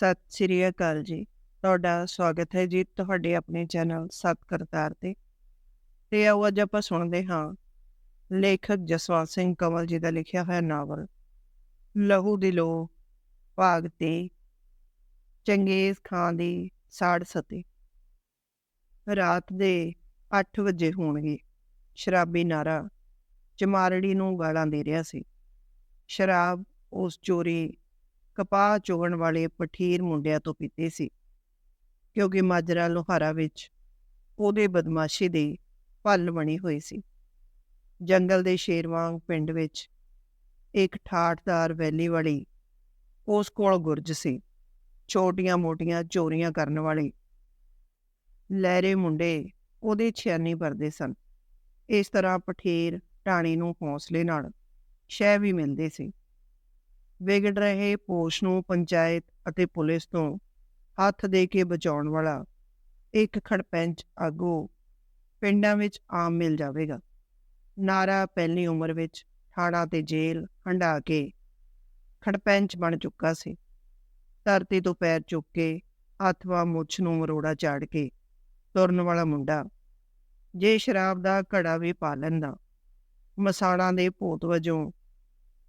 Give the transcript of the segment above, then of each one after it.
ਸਤਿ ਸ੍ਰੀ ਅਕਾਲ ਜੀ। ਤੁਹਾਡਾ ਸਵਾਗਤ ਹੈ ਜੀ ਤੁਹਾਡੇ ਆਪਣੇ ਚੈਨਲ ਸਤ ਕਰਤਾਰ ਤੇ। ਤੇ ਆਓ ਅੱਜ ਆਪਾਂ ਸੁਣਦੇ ਹਾਂ। ਲੇਖਕ ਜਸਵੰਤ ਸਿੰਘ ਕਮਲ ਜੀ ਦਾ ਲਿਖਿਆ ਹੋਇਆ ਨਾਵਲ, ਲਹੂ ਦਿਲੋ ਲੋ ਭਾਗ ਤੇ ਚੰਗੇਜ਼ ਖਾਨ ਦੀ ਸਾੜ ਸਤੀ। ਰਾਤ ਦੇ 8 ਵਜੇ ਹੋਣਗੇ। ਸ਼ਰਾਬੀ ਨਾਰਾ ਚਮਾਰੜੀ ਨੂੰ ਗਾਲਾਂ ਦੇ ਰਿਹਾ ਸੀ। ਸ਼ਰਾਬ ਉਸ ਚੋਰੀ ਕਪਾਹ ਚੋਗਣ ਵਾਲੇ ਪਠੀਰ ਮੁੰਡਿਆਂ ਤੋਂ ਪੀਤੇ ਸੀ, ਕਿਉਂਕਿ ਮਾਜਰਾ ਲੋਹਾਰਾ ਵਿੱਚ ਉਹਦੇ ਬਦਮਾਸ਼ੀ ਦੀ ਭੱਲ ਬਣੀ ਹੋਈ ਸੀ। ਜੰਗਲ ਦੇ ਸ਼ੇਰ ਵਾਂਗ ਪਿੰਡ ਵਿੱਚ ਇੱਕ ਠਾਠਦਾਰ ਵੈਲੀ ਵਾਲੀ ਉਸ ਕੋਲ ਗੁਰਜ ਸੀ। ਛੋਟੀਆਂ-ਮੋਟੀਆਂ ਚੋਰੀਆਂ ਕਰਨ ਵਾਲੇ ਲਹਿਰੇ ਮੁੰਡੇ ਉਹਦੇ ਛਿਆਨੀ ਵਰਦੇ ਸਨ। ਇਸ ਤਰ੍ਹਾਂ ਪਠੀਰ ਟਾਣੀ ਨੂੰ ਹੌਸਲੇ ਨਾਲ ਸ਼ਹਿ ਵੀ ਮਿਲਦੇ ਸੀ। ਵਿਗੜ ਰਹੇ ਪੋਸ਼ ਨੂੰ ਪੰਚਾਇਤ ਅਤੇ ਪੁਲਿਸ ਤੋਂ ਹੱਥ ਦੇ ਕੇ ਬਚਾਉਣ ਵਾਲਾ ਇੱਕ ਖੜਪੰਚ ਆਗੂ ਪਿੰਡਾਂ ਵਿੱਚ ਆਮ ਮਿਲ ਜਾਵੇਗਾ। ਨਾਰਾ ਪਹਿਲੀ ਉਮਰ ਵਿੱਚ ਥਾਣਾ ਤੇ ਜੇਲ੍ਹ ਹੰਡਾ ਕੇ ਖੜਪੰਚ ਬਣ ਚੁੱਕਾ ਸੀ। ਧਰਤੀ ਤੋਂ ਪੈਰ ਚੁੱਕ ਕੇ ਹੱਥਵਾ ਮੁੱਛ ਨੂੰ ਮਰੋੜਾ ਝਾੜ ਕੇ ਤੁਰਨ ਵਾਲਾ ਮੁੰਡਾ, ਜੇ ਸ਼ਰਾਬ ਦਾ ਘੜਾ ਵੀ ਪਾ ਲੈਂਦਾ, ਮਸਾਲਾਂ ਦੇ ਭੂਤ ਵਜੋਂ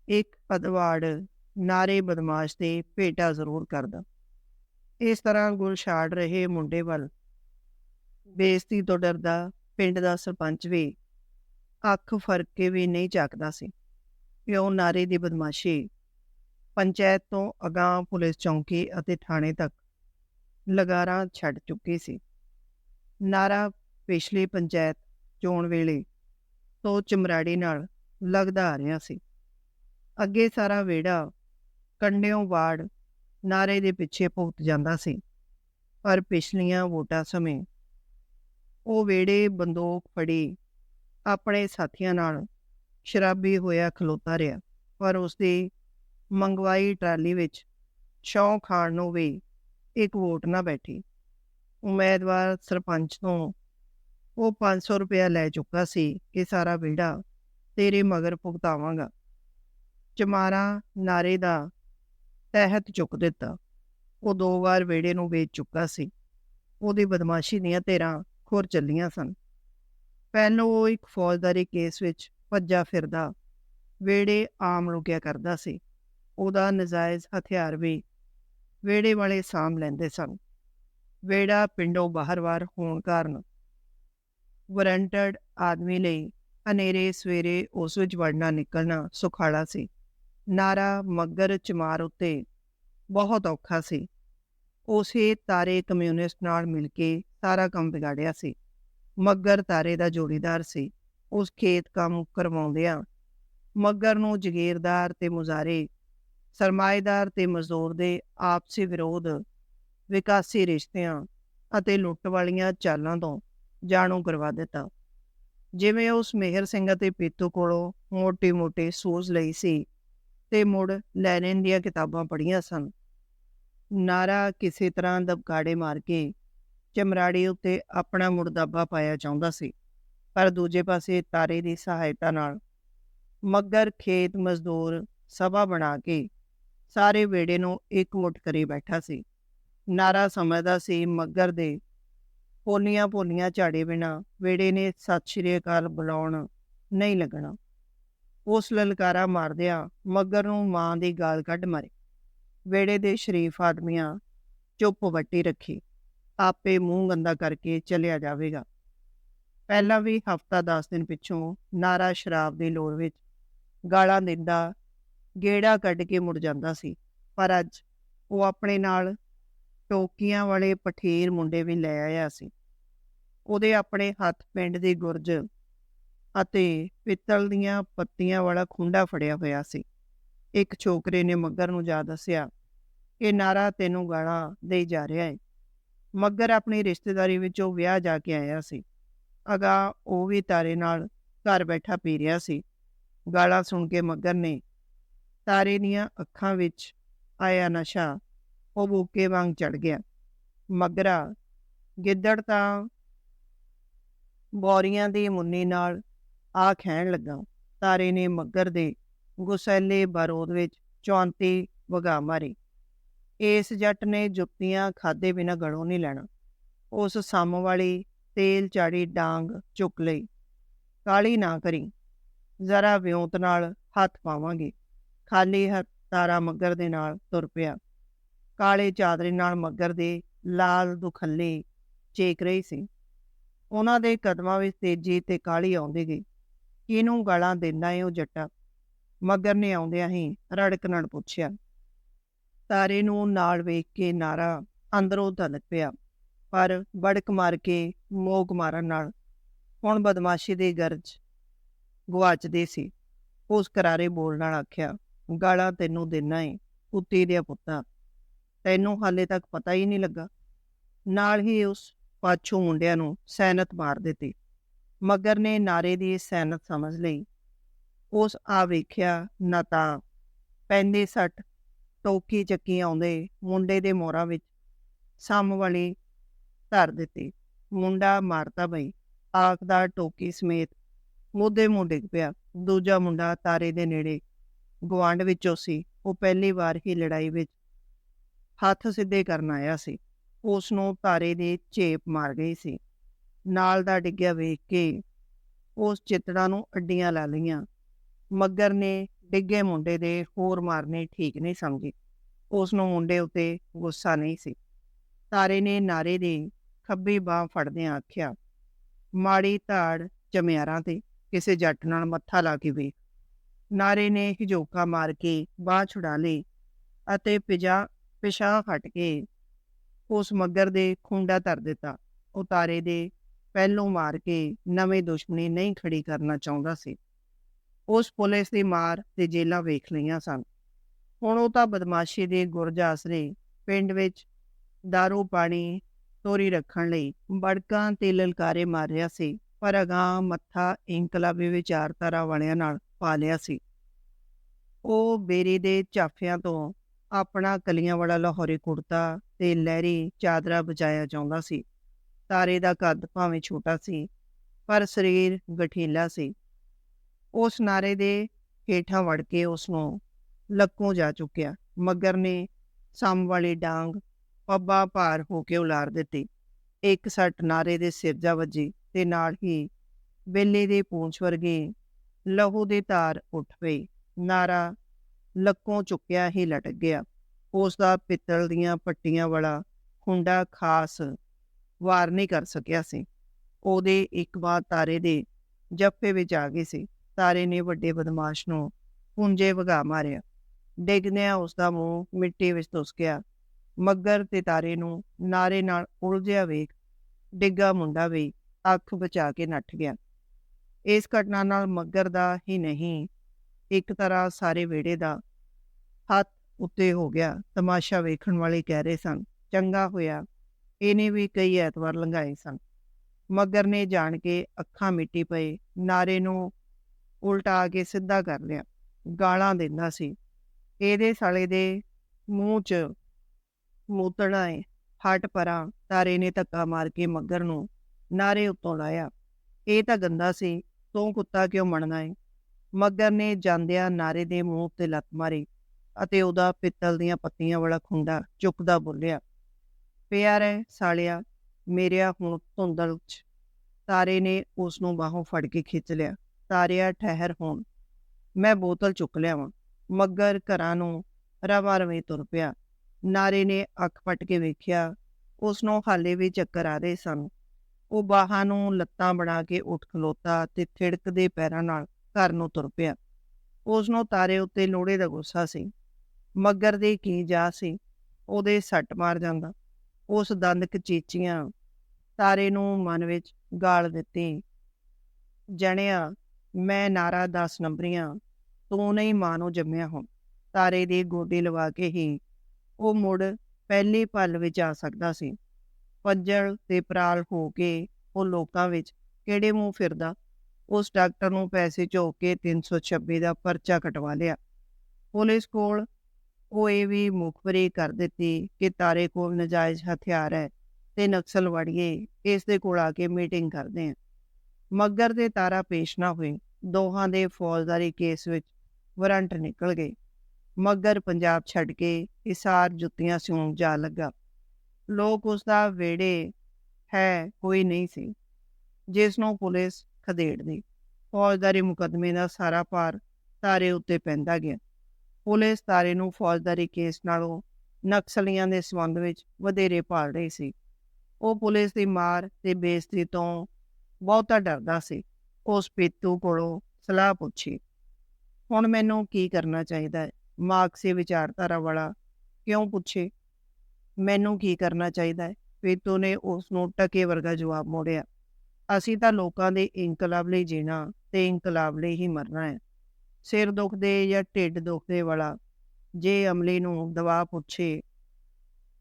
ਇੱਕ ਅਦਵਾੜ ਨਾਰੇ ਬਦਮਾਸ਼ ਤੇ ਭੇਟਾ ਜ਼ਰੂਰ ਕਰਦਾ। ਇਸ ਤਰ੍ਹਾਂ ਗੁਲ ਛਾੜ ਰਹੇ ਮੁੰਡੇ ਵੱਲ। ਬੇਇੱਜ਼ਤੀ ਤੋਂ ਡਰਦਾ ਪਿੰਡ ਦਾ ਸਰਪੰਚ ਵੀ ਅੱਖ ਫ਼ਰਕ ਕੇ ਵੀ ਨਹੀਂ ਝਾਕਦਾ ਸੀ। ਕਿ ਉਹ ਨਾਰੇ ਦੀ ਬਦਮਾਸ਼ੀ ਪੰਚਾਇਤ ਤੋਂ ਅਗਾਹ ਪੁਲਿਸ ਚੌਂਕੀ ਅਤੇ ਥਾਣੇ ਤੱਕ ਲਗਾਰਾਂ ਛੱਡ ਚੁੱਕੀ ਸੀ। ਨਾਰਾ ਪਿਛਲੀ ਪੰਚਾਇਤ ਚੋਣ ਵੇਲੇ ਤੋਂ ਚਮਰਾੜੀ ਨਾਲ ਲੱਗਦਾ ਆ ਰਿਹਾ ਸੀ। ਅੱਗੇ ਸਾਰਾ ਵੇੜਾ ਕੰਡਿਓਂ ਵਾੜ ਨਾਰੇ ਦੇ ਪਿੱਛੇ ਭੁਗਤ ਜਾਂਦਾ ਸੀ, ਪਰ ਪਿਛਲੀਆਂ ਵੋਟਾਂ ਸਮੇਂ ਉਹ ਵੇੜੇ ਬੰਦੂਕ ਫੜੀ, ਆਪਣੇ ਸਾਥੀਆਂ ਨਾਲ ਸ਼ਰਾਬੀ ਹੋਇਆ ਖਲੋਤਾ ਰਿਹਾ, ਪਰ ਉਸ ਦੀ ਮੰਗਵਾਈ ਟਰਾਲੀ ਵਿੱਚ ਸ਼ੌਂ ਖਾਣ ਨੂੰ ਵੀ ਇੱਕ ਵੋਟ ਨਾ ਬੈਠੀ। ਉਮੀਦਵਾਰ ਸਰਪੰਚ ਤੋਂ ਉਹ 500 ਰੁਪਇਆ ਲੈ ਚੁੱਕਾ ਸੀ ਕਿ ਸਾਰਾ ਵੇੜਾ ਤੇਰੇ ਮਗਰ ਭੁਗਤਾਵਾਂਗਾ। ਚਮਾਰਾ ਨਾਰੇ ਦਾ ਤਹਿਤ ਚੁੱਕ ਦਿੱਤਾ। ਉਹ ਦੋ ਵਾਰ ਵੇੜੇ ਨੂੰ ਵੇਚ ਚੁੱਕਾ ਸੀ। ਉਹਦੀ ਬਦਮਾਸ਼ੀ ਦੀਆਂ ਤੇਰਾਂ ਖੁਰ ਚੱਲੀਆਂ ਸਨ। ਪਹਿਲੋਂ ਉਹ ਇੱਕ ਫੌਜਦਾਰੀ ਕੇਸ ਵਿੱਚ ਭੱਜਾ ਫਿਰਦਾ ਵੇੜੇ ਆਮ ਲੁਕਿਆ ਕਰਦਾ ਸੀ। ਉਹਦਾ ਨਜਾਇਜ਼ ਹਥਿਆਰ ਵੀ ਵੇੜੇ ਵਾਲੇ ਸਾਮ ਲੈਂਦੇ ਸਨ। ਵੇੜਾ ਪਿੰਡੋਂ ਬਾਹਰਵਾਰ ਹੋਣ ਕਾਰਨ ਵਾਰੰਟਡ ਆਦਮੀ ਲਈ ਹਨੇਰੇ ਸਵੇਰੇ ਉਸ ਵਿੱਚ ਵੜਨਾ ਨਿਕਲਣਾ ਸੁਖਾਲਾ ਸੀ। ਨਾਰਾ ਮੱਗਰ ਚਮਾਰ ਉੱਤੇ ਬਹੁਤ ਔਖਾ ਸੀ। ਉਸੇ ਤਾਰੇ ਕਮਿਊਨਿਸਟ ਨਾਲ ਮਿਲ ਕੇ ਸਾਰਾ ਕੰਮ ਵਿਗਾੜਿਆ ਸੀ। ਮੱਗਰ ਤਾਰੇ ਦਾ ਜੋੜੀਦਾਰ ਸੀ। ਉਸ ਖੇਤ ਕੰਮ ਕਰਵਾਉਂਦਿਆਂ ਮੱਗਰ ਨੂੰ ਜਗੀਰਦਾਰ ਤੇ ਮੁਜ਼ਾਰੇ ਸਰਮਾਏਦਾਰ ਤੇ ਮਜ਼ਦੂਰ ਦੇ ਆਪਸੀ ਵਿਰੋਧ, ਵਿਕਾਸੀ ਰਿਸ਼ਤਿਆਂ ਅਤੇ ਲੁੱਟ ਵਾਲੀਆਂ ਚਾਲਾਂ ਤੋਂ ਜਾਣੂ ਕਰਵਾ ਦਿੱਤਾ। ਜਿਵੇਂ ਉਸ ਮਿਹਰ ਸਿੰਘ ਅਤੇ ਪੀਤੂ ਕੋਲੋਂ ਮੋਟੀ-ਮੋਟੀ ਸੂਝ ਲਈ ਸੀ। ਤੇ ਮੁੜ ਲੈਨਿਨ ਦੀਆਂ ਕਿਤਾਬਾਂ ਪੜ੍ਹੀਆਂ ਸਨ। ਨਾਰਾ ਕਿਸੇ ਤਰ੍ਹਾਂ ਦਬਕਾੜੇ ਮਾਰ ਕੇ ਚਮਰਾੜੀ ਉੱਤੇ ਆਪਣਾ ਮੁਰਦਾਬਾ ਪਾਇਆ ਚਾਹੁੰਦਾ ਸੀ, ਪਰ ਦੂਜੇ ਪਾਸੇ ਤਾਰੇ ਦੀ ਸਹਾਇਤਾ ਨਾਲ ਮੱਗਰ ਖੇਤ ਮਜ਼ਦੂਰ ਸਭਾ ਬਣਾ ਕੇ ਸਾਰੇ ਵੇੜੇ ਨੂੰ ਇੱਕ ਮੁੱਠ ਕਰੀ ਬੈਠਾ ਸੀ। ਨਾਰਾ ਸਮਝਦਾ ਸੀ ਮੱਗਰ ਦੇ ਪੋਲੀਆਂ ਪੋਲੀਆਂ ਝਾੜੇ ਬਿਨਾ ਵੇੜੇ ਨੇ ਸਤਿ ਸ਼੍ਰੀ ਅਕਾਲ ਬੁਲਾਉਣ ਨਹੀਂ ਲੱਗਣਾ। ਉਸ ਲਲਕਾਰਾ ਮਾਰਦਿਆਂ ਮੱਗਰ ਨੂੰ ਮਾਂ ਦੀ ਗਾਲ ਕੱਢ ਮਾਰੇ। ਵੇੜੇ ਦੇ ਸ਼ਰੀਫ ਆਦਮੀਆਂ ਚੁੱਪ ਵੱਟੀ ਰੱਖੀ। ਆਪੇ ਮੂੰਹ ਗੰਦਾ ਕਰਕੇ ਚਲਿਆ ਜਾਵੇਗਾ। ਪਹਿਲਾਂ ਵੀ ਹਫਤਾ 10 ਦਿਨ ਪਿੱਛੋਂ ਨਾਰਾ ਸ਼ਰਾਬ ਦੀ ਲੋੜ ਵਿੱਚ ਗਾਲਾਂ ਦਿੰਦਾ ਗੇੜਾ ਕੱਢ ਕੇ ਮੁੜ ਜਾਂਦਾ ਸੀ। ਪਰ ਅੱਜ ਉਹ ਆਪਣੇ ਨਾਲ ਟੋਕੀਆਂ ਵਾਲੇ ਪਠੀਰ ਮੁੰਡੇ ਵੀ ਲੈ ਆਇਆ ਸੀ। ਉਹਦੇ ਆਪਣੇ ਹੱਥ ਪਿੰਡ ਦੀ ਗੁਰਜ ਅਤੇ ਪਿੱਤਲ ਦੀਆਂ ਪੱਤੀਆਂ ਵਾਲਾ ਖੁੰਡਾ ਫੜਿਆ ਹੋਇਆ ਸੀ। ਇੱਕ ਛੋਕਰੇ ਨੇ ਮੱਗਰ ਨੂੰ ਜਾ ਦੱਸਿਆ ਕਿ ਨਾਰਾ ਤੈਨੂੰ ਗਾਲਾਂ ਦੇ ਜਾ ਰਿਹਾ ਹੈ ਮੱਗਰ ਆਪਣੀ ਰਿਸ਼ਤੇਦਾਰੀ ਵਿੱਚੋਂ ਵਿਆਹ ਜਾ ਕੇ ਆਇਆ ਸੀ। ਅਗਾ ਉਹ ਵੀ ਤਾਰੇ ਨਾਲ ਘਰ ਬੈਠਾ ਪੀ ਰਿਹਾ ਸੀ। ਗਾਲਾਂ ਸੁਣ ਕੇ ਮੱਗਰ ਨੇ ਤਾਰੇ ਦੀਆਂ ਅੱਖਾਂ ਵਿੱਚ ਆਇਆ ਨਸ਼ਾ, ਉਹ ਬੂਕੇ ਵਾਂਗ ਚੜ ਗਿਆ। ਮਗਰਾ, ਗਿੱਦੜ ਤਾਂ ਬੋਰੀਆਂ ਦੀ ਮੁੰਨੀ ਨਾਲ ਆ ਖਹਿਣ ਲੱਗਾ, ਤਾਰੇ ਨੇ ਮੱਗਰ ਦੇ ਗੁਸੈਲੇ ਬਾਰੋਦ ਵਿੱਚ ਚੌਂਤੀ ਵਗਾ ਮਾਰੀ। ਇਸ ਜੱਟ ਨੇ ਜੁੱਤੀਆਂ ਖਾਦੇ ਬਿਨਾ ਗਲੋਂ ਨਹੀਂ ਲੈਣਾ। ਉਸ ਸਮ ਵਾਲੀ ਤੇਲ ਚਾੜੀ ਡਾਂਗ ਚੁੱਕ ਲਈ। ਕਾਲੀ ਨਾ ਕਰੀ। ਜ਼ਰਾ ਵਿਉਂਤ ਨਾਲ ਹੱਥ ਪਾਵਾਂਗੇ। ਖਾਲੀ ਹੱਥ ਤਾਰਾ ਮੱਗਰ ਦੇ ਨਾਲ ਤੁਰ ਪਿਆ। ਕਾਲੇ ਚਾਦਰੇ ਨਾਲ ਮੱਗਰ ਦੇ ਲਾਲ ਦੁਖੱਲੇ ਚੇਕ ਰਹੀ ਸੀ। ਉਹਨਾਂ ਦੇ ਕਦਮਾਂ ਵਿੱਚ ਤੇਜ਼ੀ ਤੇ ਕਾਲੀ ਆਉਂਦੀ ਗਈ। ਕਿਹਨੂੰ ਗਾਲਾਂ ਦਿੰਦਾ ਏ ਉਹ ਜੱਟਾ? ਮਗਰ ਨੇ ਆਉਂਦਿਆਂ ਹੀ ਰੜਕ ਨਾਲ ਪੁੱਛਿਆ। ਤਾਰੇ ਨੂੰ ਨਾਲ ਵੇਖ ਕੇ ਨਾਰਾ ਅੰਦਰੋਂ ਧਲਕ ਪਿਆ, ਪਰ ਬੜਕ ਮਾਰ ਕੇ ਮੋਗ ਮਾਰਨ ਨਾਲ। ਹੁਣ ਬਦਮਾਸ਼ੀ ਦੇ ਗਰਜ ਗਵਾਚਦੇ ਸੀ। ਉਸ ਕਰਾਰੇ ਬੋਲ ਨਾਲ ਆਖਿਆ, ਗਾਲਾਂ ਤੈਨੂੰ ਦੇਣਾ ਏ, ਕੁੱਤੀ ਦੇ ਪੁੱਤਾ। ਤੈਨੂੰ ਹਾਲੇ ਤੱਕ ਪਤਾ ਹੀ ਨਹੀਂ ਲੱਗਾ। ਨਾਲ ਹੀ ਉਸ ਪਾਛੂ ਮੁੰਡਿਆਂ ਨੂੰ ਸੈਨਤ ਮਾਰ ਦਿੱਤੀ। ਮਗਰ ਨੇ ਨਾਰੇ ਦੀ ਸੈਨਤ ਸਮਝ ਲਈ। ਉਸ ਆ ਵੇਖਿਆ, ਨਾ ਤਾਂ ਪੈਂਦੇ ਸੱਟ, ਟੋਕੀ ਚੱਕੀ ਆਉਂਦੇ ਮੁੰਡੇ ਦੇ ਮੋਰਾਂ ਵਿੱਚ ਸਮ ਵਾਲੀ ਧਰ ਦਿੱਤੀ। ਮੁੰਡਾ ਮਾਰਤਾ ਬਈ ਆਖਦਾ ਟੋਕੀ ਸਮੇਤ ਮੋਢੇ ਮੂੰਹ ਡਿੱਗ ਪਿਆ। ਦੂਜਾ ਮੁੰਡਾ ਤਾਰੇ ਦੇ ਨੇੜੇ ਗਵਾਂਡ ਵਿੱਚੋਂ ਸੀ। ਉਹ ਪਹਿਲੀ ਵਾਰ ਹੀ ਲੜਾਈ ਵਿੱਚ ਹੱਥ ਸਿੱਧੇ ਕਰਨ ਆਇਆ ਸੀ। ਉਸ ਨੂੰ ਤਾਰੇ ਦੇ ਝੇਪ ਮਾਰ ਗਈ ਸੀ। ਨਾਲ ਦਾ ਡਿੱਗਿਆ ਵੇਖ ਕੇ ਉਸ ਚਿੱਤੜਾ ਨੂੰ ਅੱਡੀਆਂ ਲਾ ਲਈਆਂ। ਮੱਗਰ ਨੇ ਡਿੱਗੇ ਮੁੰਡੇ ਦੇ ਹੋਰ ਮਾਰਨੇ ਠੀਕ ਨਹੀਂ ਸਮਝੇ। ਉਸ ਨੂੰ ਮੁੰਡੇ ਉੱਤੇ ਗੁੱਸਾ ਨਹੀਂ ਸੀ। ਤਾਰੇ ਨੇ ਨਾਰੇ ਦੇ ਖੱਬੀ ਬਾਹ ਫੜਦਿਆਂ ਆਖਿਆ, ਮਾੜੀ ਧਾੜ ਚਮਿਆਰਾਂ ਤੇ, ਕਿਸੇ ਜੱਟ ਨਾਲ ਮੱਥਾ ਲਾ ਕੇ ਵੇਖ। ਨਾਰੇ ਨੇ ਹਿਜੋਕਾ ਮਾਰ ਕੇ ਬਾਹ ਛੁਡਾ ਲਈ ਅਤੇ ਪਿਜਾ ਪਿਸ਼ਾ ਹਟ ਕੇ ਉਸ ਮੱਗਰ ਦੇ ਖੁੰਡਾ ਧਰ ਦਿੱਤਾ। ਉਹ ਤਾਰੇ ਦੇ ਪਹਿਲੋਂ ਮਾਰ ਕੇ ਨਵੇਂ ਦੁਸ਼ਮਣੀ ਨਹੀਂ ਖੜੀ ਕਰਨਾ ਚਾਹੁੰਦਾ ਸੀ। ਉਸ ਪੁਲਿਸ ਦੀ ਮਾਰ ਤੇ ਜੇਲਾਂ ਵੇਖ ਲਈਆਂ ਸਨ। ਹੁਣ ਉਹ ਤਾਂ ਬਦਮਾਸ਼ੀ ਦੇ ਗੁਰਜ ਆਸਰੇ ਪਿੰਡ ਵਿੱਚ दारू ਪਾਣੀ ਤੋਰੀ ਰੱਖਣ ਲਈ ਬੜਕਾਂ ਤੇ ਲਲਕਾਰੇ ਮਾਰ ਰਿਹਾ ਸੀ, ਪਰ ਅਗਾਂਹ ਮੱਥਾ ਇਨਕਲਾਬੀ ਵਿਚਾਰਧਾਰਾ ਵਾਲਿਆਂ ਨਾਲ ਪਾ ਲਿਆ ਸੀ। ਉਹ ਬੇਰੀ ਦੇ ਝਾਫਿਆਂ ਤੋਂ ਆਪਣਾ ਕਲੀਆਂ ਵਾਲਾ ਲਾਹੌਰੀ ਕੁੜਤਾ ਤੇ ਲਹਿਰੀ ਚਾਦਰਾ ਬਚਾਇਆ ਚਾਹੁੰਦਾ ਸੀ। ਤਾਰੇ ਦਾ ਕੱਦ ਭਾਵੇਂ ਛੋਟਾ ਸੀ, ਪਰ ਸਰੀਰ ਗਠੀਲਾ ਸੀ। ਉਸ ਨਾਰੇ ਦੇ ਹੇਠਾਂ ਵੜ ਕੇ ਉਸ ਨੂੰ ਲੱਕੋਂ ਜਾ ਚੁੱਕਿਆ, ਮਗਰ ਨੇ ਸਮ ਵਾਲੀ ਡਾਂਗ ਪੱਬਾ ਭਾਰ ਹੋ ਕੇ ਉਲਾਰ ਦਿੱਤੀ। ਇੱਕ ਸੱਟ ਨਾਰੇ ਦੇ ਸਿਰਜਾ ਵੱਜੀ ਤੇ ਨਾਲ ਹੀ ਬੇਲੇ ਦੇ ਪੂੰਛ ਵਰਗੇ ਲਹੂ ਦੇ ਤਾਰ ਉੱਠ ਪਏ ਨਾਰਾ ਲੱਕੋਂ ਚੁੱਕਿਆ ਹੀ ਲਟਕ ਗਿਆ। ਉਸ ਦਾ ਪਿੱਤਲ ਦੀਆਂ ਪੱਟੀਆਂ ਵਾਲਾ ਖੁੰਡਾ ਖਾਸ ਵਾਰ ਨਹੀਂ ਕਰ ਸਕਿਆ ਸੀ। ਉਹਦੇ ਇੱਕ ਵਾਰ ਤਾਰੇ ਦੇ ਜੱਫੇ ਵਿੱਚ ਆ ਗਏ ਸੀ। ਤਾਰੇ ਨੇ ਵੱਡੇ ਬਦਮਾਸ਼ ਨੂੰ ਪੁੰਜੇ ਵਗਾ ਮਾਰਿਆ। ਡਿੱਗਦਿਆਂ ਉਸ ਦਾ ਮੂੰਹ ਮਿੱਟੀ ਵਿੱਚ ਧੁੱਸ ਗਿਆ। ਮੱਗਰ ਤੇ ਤਾਰੇ ਨੂੰ ਨਾਰੇ ਨਾਲ ਉਲਝਿਆ ਵੇਖ ਡਿੱਗਾ ਮੁੰਡਾ ਵੀ ਅੱਖ ਬਚਾ ਕੇ ਨੱਠ ਗਿਆ। ਇਸ ਘਟਨਾ ਨਾਲ ਮੱਗਰ ਦਾ ਹੀ ਨਹੀਂ, ਇੱਕ ਤਰ੍ਹਾਂ ਸਾਰੇ ਵਿਹੜੇ ਦਾ ਹੱਥ ਉੱਤੇ ਹੋ ਗਿਆ। ਤਮਾਸ਼ਾ ਵੇਖਣ ਵਾਲੇ ਕਹਿ ਰਹੇ ਸਨ, ਚੰਗਾ ਹੋਇਆ ਇਹਨੇ ਵੀ ਕਈ ਐਤਵਾਰ ਲੰਘਾਏ ਸਨ। ਮਗਰ ਨੇ ਜਾਣ ਕੇ ਅੱਖਾਂ ਮਿੱਟੀ ਪਏ, ਨਾਰੇ ਨੂੰ ਉਲਟਾ ਕੇ ਸਿੱਧਾ ਕਰ ਲਿਆ, ਗਾਲਾਂ ਦਿੰਦਾ ਸੀ। ਇਹਦੇ ਸਾਲੇ ਦੇ ਮੂੰਹ 'ਚ ਮੂਤਣਾ ਏ ਹਟ ਪਰਾਂ ਤਾਰੇ ਨੇ ਧੱਕਾ ਮਾਰ ਕੇ ਮੱਗਰ ਨੂੰ ਨਾਰੇ ਉੱਤੋਂ ਲਾਇਆ। ਇਹ ਤਾਂ ਗੰਦਾ ਸੀ, ਤੂੰ ਕੁੱਤਾ ਕਿਉਂ ਮਣਨਾ ਏ? ਮੱਗਰ ਨੇ ਜਾਂਦਿਆਂ ਨਾਰੇ ਦੇ ਮੂੰਹ ਤੇ ਲੱਤ ਮਾਰੀ ਅਤੇ ਉਹਦਾ ਪਿੱਤਲ ਦੀਆਂ ਪੱਤੀਆਂ ਵਾਲਾ ਖੁੰਡਾ ਚੁੱਕਦਾ ਬੋਲਿਆ ਪਿਆ ਰਹਿ ਸਾਲਿਆ, ਮੇਰਿਆ ਹੁਣ ਧੁੰਦਲ ਚ। ਤਾਰੇ ਨੇ ਉਸ ਨੂੰ ਬਾਹੋਂ ਫੜ ਕੇ ਖਿੱਚ ਲਿਆ। ਤਾਰਿਆ ਠਹਿਰ ਹੋਣ। ਮੈਂ ਬੋਤਲ ਚੁੱਕ ਲਿਆਵਾਂ। ਮੱਗਰ ਘਰਾਂ ਨੂੰ ਰਵਾ ਰਵੇਂ ਤੁਰ ਪਿਆ। ਨਾਰੇ ਨੇ ਅੱਖ ਪਟ ਕੇ ਵੇਖਿਆ ਉਸ ਨੂੰ ਹਾਲੇ ਵੀ ਚੱਕਰ ਆ ਰਹੇ ਸਨ। ਉਹ ਬਾਹਾਂ ਨੂੰ ਲੱਤਾਂ ਬਣਾ ਕੇ ਉੱਠ ਖਲੋਤਾ ਤੇ ਥਿੜਕਦੇ ਪੈਰਾਂ ਨਾਲ ਘਰ ਨੂੰ ਤੁਰ ਪਿਆ। ਉਸ ਨੂੰ ਤਾਰੇ ਉੱਤੇ ਲੋੜੇ ਦਾ ਗੁੱਸਾ ਸੀ। ਮੱਗਰ ਦੇ ਕੀ ਜਾ ਸੀ, ਉਹਦੇ ਸੱਟ ਮਾਰ ਜਾਂਦਾ। ਉਸ ਦੰਦ ਕਚੀਚੀਆਂ ਤਾਰੇ ਨੂੰ ਮਨ ਵਿੱਚ ਗਾਲ ਦਿੱਤੀ। ਜਣਿਆ, ਮੈਂ ਨਾਰਾ 10 ਨੰਬਰੀਆਂ, ਤੂੰ ਨਹੀਂ ਮਾਂ ਨੂੰ ਜੰਮਿਆ ਹੋ ਤਾਰੇ ਦੇ ਗੋਡੇ ਲਵਾ ਕੇ ਹੀ ਉਹ ਮੁੜ ਪਹਿਲੀ ਪਲ ਵਿੱਚ ਆ ਸਕਦਾ ਸੀ। ਪੰਜਲ ਤੇ ਪ੍ਰਾਲ ਹੋ ਕੇ ਉਹ ਲੋਕਾਂ ਵਿੱਚ ਕਿਹੜੇ ਮੂੰਹ ਫਿਰਦਾ? ਉਸ ਡਾਕਟਰ ਨੂੰ ਪੈਸੇ ਝੋਕ ਕੇ 326 ਦਾ ਪਰਚਾ ਕਟਵਾ ਲਿਆ। ਪੁਲਿਸ ਕੋਲ ਉਹ ਇਹ ਵੀ ਮੁਖਬਰੀ ਕਰ ਦਿੱਤੀ ਕਿ ਤਾਰੇ ਕੋਲ ਨਜਾਇਜ਼ ਹਥਿਆਰ ਹੈ ਤੇ ਨਕਸਲਵਾੜੀਏ ਇਸ ਦੇ ਕੋਲ ਆ ਕੇ ਮੀਟਿੰਗ ਕਰਦੇ ਆ ਮੱਗਰ ਦੇ ਤਾਰਾ ਪੇਸ਼ ਨਾ ਹੋਏ, ਦੋਹਾਂ ਦੇ ਫੌਜਦਾਰੀ ਕੇਸ ਵਿੱਚ ਵਾਰੰਟ ਨਿਕਲ ਗਏ। ਮੱਗਰ ਪੰਜਾਬ ਛੱਡ ਕੇ ਹਿਸਾਰ ਜੁੱਤੀਆਂ ਸਿਉਣ ਜਾ ਲੱਗਾ। ਲੋਕ ਉਸ ਦਾ ਵੇੜੇ ਹੈ ਕੋਈ ਨਹੀਂ ਸੀ, ਜਿਸ ਨੂੰ ਪੁਲਿਸ ਖਦੇੜਦੀ। ਫੌਜਦਾਰੀ ਮੁਕੱਦਮੇ ਦਾ ਸਾਰਾ ਭਾਰ ਤਾਰੇ ਉੱਤੇ ਪੈਂਦਾ ਗਿਆ। ਪੁਲਿਸ ਤਾਰੇ ਨੂੰ ਫੌਜਦਾਰੀ ਕੇਸ ਨਾਲੋਂ ਨਕਸਲੀਆਂ ਦੇ ਸੰਬੰਧ ਵਿੱਚ ਵਧੇਰੇ ਭਾਲ ਰਹੀ ਸੀ। ਉਹ ਪੁਲਿਸ ਦੀ ਮਾਰ ਤੇ ਬੇਇੱਜ਼ਤੀ ਤੋਂ ਬਹੁਤਾ ਡਰਦਾ ਸੀ। ਉਸ ਪੀਤੂ ਕੋਲੋਂ ਸਲਾਹ ਪੁੱਛੀ, ਹੁਣ ਮੈਨੂੰ ਕੀ ਕਰਨਾ ਚਾਹੀਦਾ ਹੈ? ਮਾਰਕਸੀ ਵਿਚਾਰਧਾਰਾ ਵਾਲਾ ਕਿਉਂ ਪੁੱਛੇ? ਮੈਨੂੰ ਕੀ ਕਰਨਾ ਚਾਹੀਦਾ ਹੈ? ਪੀਤੂ ਨੇ ਉਸ ਨੂੰ ਟਕੇ ਵਰਗਾ ਜਵਾਬ ਮੋੜਿਆ, ਅਸੀਂ ਤਾਂ ਲੋਕਾਂ ਦੇ ਇਨਕਲਾਬ ਲਈ ਜੀਣਾ ਤੇ ਇਨਕਲਾਬ ਲਈ ਹੀ ਮਰਨਾ ਹੈ। ਸਿਰ ਦੁਖਦੇ ਜਾਂ ਢਿੱਡ ਦੁਖਦੇ ਵਾਲਾ, ਜੇ ਅਮਲੀ ਨੂੰ ਦਵਾ ਪੁੱਛੇ,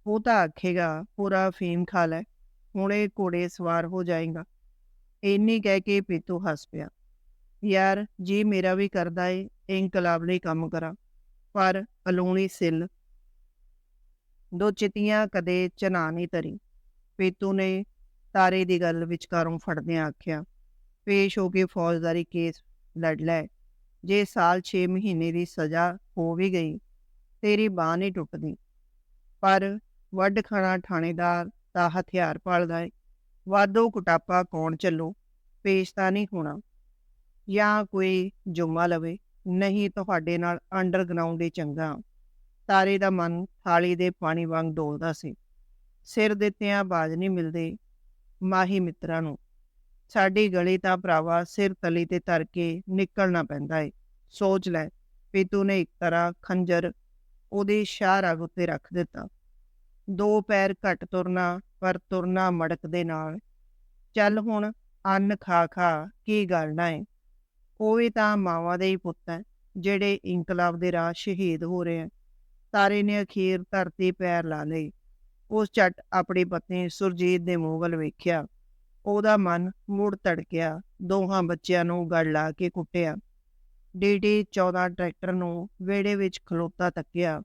ਉਹ ਤਾਂ ਆਖੇਗਾ, ਪੂਰਾ ਫੀਮ ਖਾ ਲੈ, ਹੁਣੇ ਘੋੜੇ ਸਵਾਰ ਹੋ ਜਾਏਗਾ। ਇੰਨੀ ਕਹਿ ਕੇ ਪੀਤੂ ਹੱਸ ਪਿਆ। ਯਾਰ, ਜੀ ਮੇਰਾ ਵੀ ਕਰਦਾ ਏ, ਇਨਕਲਾਬ ਲਈ ਕੰਮ ਕਰਾਂ, ਪਰ ਅਲੂਣੀ ਸਿੱਲ। ਦੋ ਚਿਤੀਆਂ ਕਦੇ ਚਨਾ ਨਹੀਂ ਤਰੀ। ਪੀਤੂ ਨੇ ਤਾਰੇ ਦੀ ਗੱਲ ਵਿਚਕਾਰੋਂ ਫੜਦਿਆਂ ਆਖਿਆ, ਪੇਸ਼ ਹੋ ਕੇ ਫੌਜਦਾਰੀ ਕੇਸ ਲੜ ਲੈ ਜੇ ਸਾਲ 6 ਮਹੀਨੇ ਦੀ ਸਜ਼ਾ ਹੋ ਵੀ ਗਈ, ਤੇਰੀ ਬਾਹ ਨਹੀਂ ਟੁੱਟਦੀ। ਪਰ ਵੱਡ ਖਾਣਾ ਥਾਣੇਦਾਰ ਦਾ ਹਥਿਆਰ ਪਾਲਦਾ ਏ। ਵਾਦੋ ਕੁਟਾਪਾ ਕੌਣ ਚੱਲੋ, ਪੇਸ਼ ਤਾਂ ਨਹੀਂ ਹੋਣਾ। ਜਾਂ ਕੋਈ ਜੁਮਾ ਲਵੇ, ਨਹੀਂ ਤੁਹਾਡੇ ਨਾਲ ਅੰਡਰਗਰਾਉਂਡ ਹੀ ਚੰਗਾ। ਤਾਰੇ ਦਾ ਮਨ ਥਾਲੀ ਦੇ ਪਾਣੀ ਵਾਂਗ ਡੋਲਦਾ ਸੀ। ਸਿਰ ਦਿੱਤਿਆਂ ਬਾਜ ਨਹੀਂ ਮਿਲਦੇ ਮਾਹੀ ਮਿੱਤਰਾਂ ਨੂੰ। ਸਾਡੀ ਗਲੀ ਤਾਂ ਭਰਾਵਾ ਸਿਰ ਤਲੀ ਤੇ ਧਰ ਕੇ ਨਿਕਲਣਾ ਪੈਂਦਾ ਏ। ਸੋਚ ਲੈ ਪੀਤੂ ਨੇ ਇੱਕ ਤਰ੍ਹਾਂ ਖੰਜਰ ਉਹਦੇ ਸ਼ਾਹ ਉੱਤੇ ਰੱਖ ਦਿੱਤਾ। ਦੋ ਪੈਰ ਘੱਟ ਤੁਰਨਾ, ਪਰ ਤੁਰਨਾ ਮੜਕ ਦੇ ਨਾਲ। ਚੱਲ ਹੁਣ ਅੰਨ ਖਾ ਖਾ ਕੀ ਗਲਣਾ ਏ। ਉਹ ਵੀ ਤਾਂ ਮਾਵਾਂ ਦੇ ਹੀ ਪੁੱਤ ਹੈ ਜਿਹੜੇ ਇਨਕਲਾਬ ਦੇ ਰਾਹ ਸ਼ਹੀਦ ਹੋ ਰਹੇ ਆ ਤਾਰੇ ਨੇ ਅਖੀਰ ਧਰਤੀ ਪੈਰ ਲਾ ਲਈ। ਉਸ ਝਟ ਆਪਣੀ ਪਤਨੀ ਸੁਰਜੀਤ ਦੇ ਮੂੰਹ ਵੱਲ ਵੇਖਿਆ। ਉਹਦਾ ਮਨ ਮੁੜ ਤੜਕਿਆ ਦੋਹਾਂ ਬੱਚਿਆਂ ਨੂੰ ਗੜ ਲਾ ਕੇ ਕੁੱਟਿਆ। ਡੀਡੀ 14 ਟਰੈਕਟਰ ਨੂੰ ਵਿਹੜੇ ਵਿੱਚ ਖਲੋਤਾ ਤੱਕਿਆ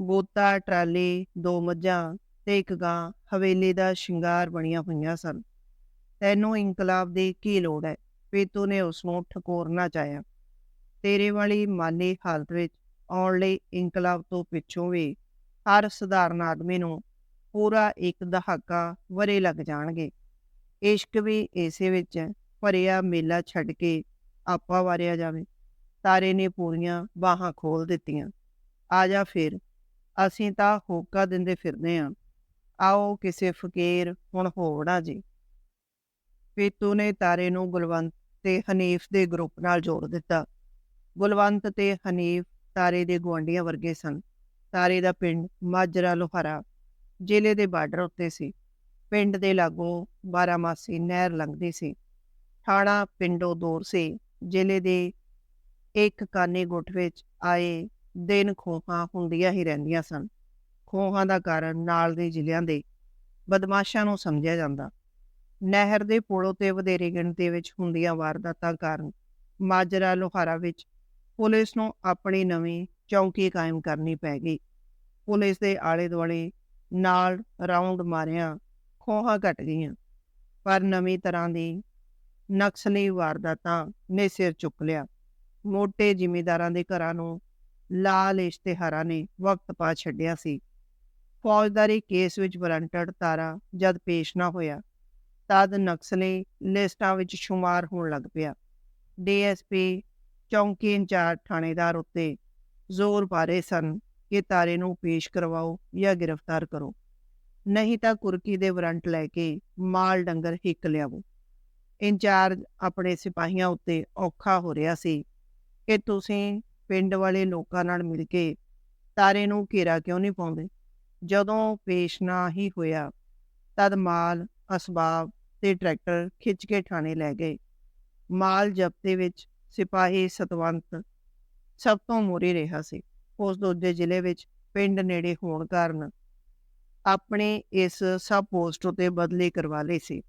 ਬੋਤਾ ਟਰਾਲੀ, ਦੋ ਮੱਝਾਂ ਤੇ ਇੱਕ ਗਾਂ ਹਵੇਲੀ ਦਾ ਸ਼ਿੰਗਾਰ ਬਣੀਆਂ ਹੋਈਆਂ ਸਨ। ਤੈਨੂੰ ਇਨਕਲਾਬ ਦੀ ਕੀ ਲੋੜ ਹੈ? ਪੇਤੂ ਨੇ ਉਸ ਨੂੰ ਠਕੋਰਨਾ ਚਾਹਿਆ। ਤੇਰੇ ਵਾਲੀ ਮਾਲੀ ਹਾਲਤ ਵਿੱਚ ਆਉਣ ਲਈ ਇਨਕਲਾਬ ਤੋਂ ਪਿੱਛੋਂ ਵੀ ਹਰ ਸਧਾਰਨ ਆਦਮੀ ਨੂੰ ਪੂਰਾ ਇੱਕ ਦਹਾਕਾ ਵਰੇ ਲੱਗ ਜਾਣਗੇ। ਇਸ਼ਕ ਵੀ ਇਸੇ ਵਿੱਚ ਹੈ, ਭਰਿਆ ਮੇਲਾ ਛੱਡ ਕੇ ਆਪਾ ਵਾਰਿਆ ਜਾਵੇ। ਤਾਰੇ ਨੇ ਪੂਰੀਆਂ ਬਾਹਾਂ ਖੋਲ ਦਿੱਤੀਆਂ। ਆ ਜਾ ਫਿਰ, ਅਸੀਂ ਤਾਂ ਹੋਕਾ ਦਿੰਦੇ ਫਿਰਦੇ ਆਂ। ਆਓ ਕਿਸੇ ਫਕੀਰ ਹੁਣ ਹੋਵੜਾ ਜੀ। ਪੀਤੂ ਨੇ ਤਾਰੇ ਨੂੰ ਗੁਲਵੰਤ ਤੇ ਹਨੀਫ ਦੇ ਗਰੁੱਪ ਨਾਲ ਜੋੜ ਦਿੱਤਾ। ਗੁਲਵੰਤ ਤੇ ਹਨੀਫ ਤਾਰੇ ਦੇ ਗੁਆਂਢੀਆਂ ਵਰਗੇ ਸਨ। ਤਾਰੇ ਦਾ ਪਿੰਡ ਮਾਜਰਾ ਲੋਹਾਰਾ ਜ਼ਿਲ੍ਹੇ ਦੇ ਬਾਰਡਰ ਉੱਤੇ ਸੀ। ਪਿੰਡ ਦੇ ਲਾਗੋਂ ਬਾਰਾਮਾਸੀ ਨਹਿਰ ਲੰਘਦੀ ਸੀ। ਥਾਣਾ ਪਿੰਡੋਂ ਦੂਰ ਸੀ। ਜ਼ਿਲ੍ਹੇ ਦੇ ਇੱਕ ਕਾਨੇ ਗੁੱਟ ਵਿੱਚ ਆਏ ਦਿਨ ਖੋਹਾਂ ਹੁੰਦੀਆਂ ਹੀ ਰਹਿੰਦੀਆਂ ਸਨ। ਖੋਹਾਂ ਦਾ ਕਾਰਨ ਨਾਲ ਦੇ ਜ਼ਿਲ੍ਹਿਆਂ ਦੇ ਬਦਮਾਸ਼ਾਂ ਨੂੰ ਸਮਝਿਆ ਜਾਂਦਾ। ਨਹਿਰ ਦੇ ਪੁਲੋਂ ਤੇ ਵਧੇਰੇ ਗਿਣਤੀ ਵਿੱਚ ਹੁੰਦੀਆਂ ਵਾਰਦਾਤਾਂ ਕਾਰਨ ਮਾਜਰਾ ਲੋਹਾਰਾ ਵਿੱਚ ਪੁਲਿਸ ਨੂੰ ਆਪਣੀ ਨਵੀਂ ਚੌਂਕੀ ਕਾਇਮ ਕਰਨੀ ਪੈ ਗਈ। ਪੁਲਿਸ ਦੇ ਆਲੇ ਦੁਆਲੇ ਨਾਲ ਰਾਉਂਡ ਮਾਰਿਆ ਖੋਹਾਂ ਘਟ ਗਈਆਂ। ਪਰ ਨਵੀਂ ਤਰ੍ਹਾਂ ਦੀ ਨਕਸਲੀ ਵਾਰਦਾਤਾਂ ਨੇ ਸਿਰ ਚੁੱਕ ਲਿਆ। ਮੋٹے ਜ਼ਿਮੀਦਾਰਾਂ ਦੇ ਘਰਾਂ ਨੂੰ ਲਾਲ ਇਸ਼ਤਿਹਾਰਾਂ ਨੇ ਵਕਤ ਪਾ ਛੱਡਿਆ ਸੀ। ਫੌਜਦਾਰੀ ਕੇਸ ਵਿੱਚ ਵਾਰੰਟਡ ਤਾਰਾ ਜਦ ਪੇਸ਼ ਨਾ ਹੋਇਆ, ਤਦ ਨਕਸਲੀ ਲਿਸਟਾਂ ਵਿੱਚ ਸ਼ੁਮਾਰ ਹੋਣ ਲੱਗ ਪਿਆ। ਡੀਐਸਪੀ ਚੌਂਕੀ ਇੰਚਾਰਜ ਥਾਣੇਦਾਰ ਉੱਤੇ ਜ਼ੋਰ ਪਾ ਰਹੇ ਸਨ ਕਿ ਤਾਰੇ ਨੂੰ ਪੇਸ਼ ਕਰਵਾਓ ਜਾਂ ਗ੍ਰਿਫਤਾਰ ਕਰੋ। ਨਹੀਂ ਤਾਂ ਕੁਰਕੀ ਦੇ ਵਰੰਟ ਲੈ ਕੇ ਮਾਲ ਡੰਗਰ ਹਿੱਕ ਲਿਆਵੋ ਇੰਚਾਰਜ ਆਪਣੇ ਸਿਪਾਹੀਆਂ ਉੱਤੇ ਔਖਾ ਹੋ ਰਿਹਾ ਸੀ ਕਿ ਤੁਸੀਂ ਪਿੰਡ ਵਾਲੇ ਲੋਕਾਂ ਨਾਲ ਮਿਲ ਕੇ ਤਾਰੇ ਨੂੰ ਘੇਰਾ ਕਿਉਂ ਨਹੀਂ ਪਾਉਂਦੇ? ਜਦੋਂ ਪੇਸ਼ ਨਾ ਹੀ ਹੋਇਆ, ਤਦ ਮਾਲ, ਅਸਬਾਬ ਤੇ ਟਰੈਕਟਰ ਖਿੱਚ ਕੇ ਥਾਣੇ ਲੈ ਗਏ। ਮਾਲ ਜ਼ਬਤੇ ਵਿੱਚ ਸਿਪਾਹੀ ਸਤਵੰਤ ਸਭ ਤੋਂ ਮੋਰੇ ਰਿਹਾ ਸੀ। ਉਸ ਦੂਜੇ ਜ਼ਿਲ੍ਹੇ ਵਿੱਚ ਪਿੰਡ ਨੇੜੇ ਹੋਣ ਕਾਰਨ ਆਪਣੇ ਇਸ ਸਭ ਪੋਸਟ ਉਤੇ ਬਦਲੇ ਕਰਵਾ ਲਈ ਸੀ।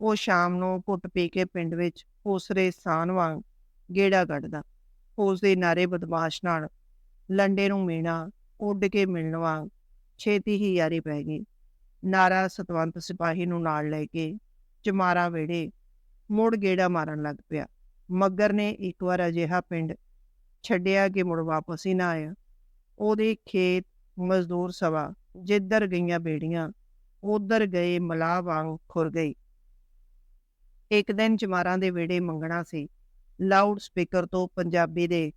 ਉਹ ਸ਼ਾਮ ਨੂੰ ਘੁੱਟ ਪੀ ਕੇ ਪਿੰਡ ਵਿੱਚ ਉਸਰੇ ਸਾਨ ਵਾਂਗ ਗੇੜਾ ਕੱਢਦਾ। ਉਸ ਦੇ ਨਾਰੇ ਬਦਮਾਸ਼ ਨਾਲ ਲੰਡੇ ਨੂੰ ਮੀਣਾ, ਉੱਡ ਕੇ ਮਿਲਣ ਵਾਂਗ ਛੇਤੀ ਹੀ ਯਾਰੀ ਪੈ ਗਈ। ਨਾਰਾ ਸਤਵੰਤ ਸਿਪਾਹੀ ਨੂੰ ਨਾਲ ਲੈ ਕੇ ਚਮਾਰਾ ਵੇੜੇ ਮੁੜ ਗੇੜਾ ਮਾਰਨ ਲੱਗ ਪਿਆ। ਮੱਗਰ ਨੇ ਇੱਕ ਵਾਰ ਅਜਿਹਾ ਪਿੰਡ ਛੱਡਿਆ ਕਿ ਮੁੜ ਵਾਪਸ ਹੀ ਨਾ ਆਇਆ। ਉਹਦੇ ਖੇਤ ਮਜ਼ਦੂਰ ਸਵਾ ਜਿੱਧਰ ਗਈਆਂ ਬੇੜੀਆਂ, ਉਧਰ ਗਏ ਮਲਾਹ ਵਾਂਗ ਖੁਰ ਗਈ। ਇੱਕ ਦਿਨ ਚਮਾਰਾਂ ਦੇ ਵੇੜੇ ਮੰਗਣਾ ਸੀ। ਲਾਊਡ ਸਪੀਕਰ ਤੋਂ ਪੰਜਾਬੀ ਦੇ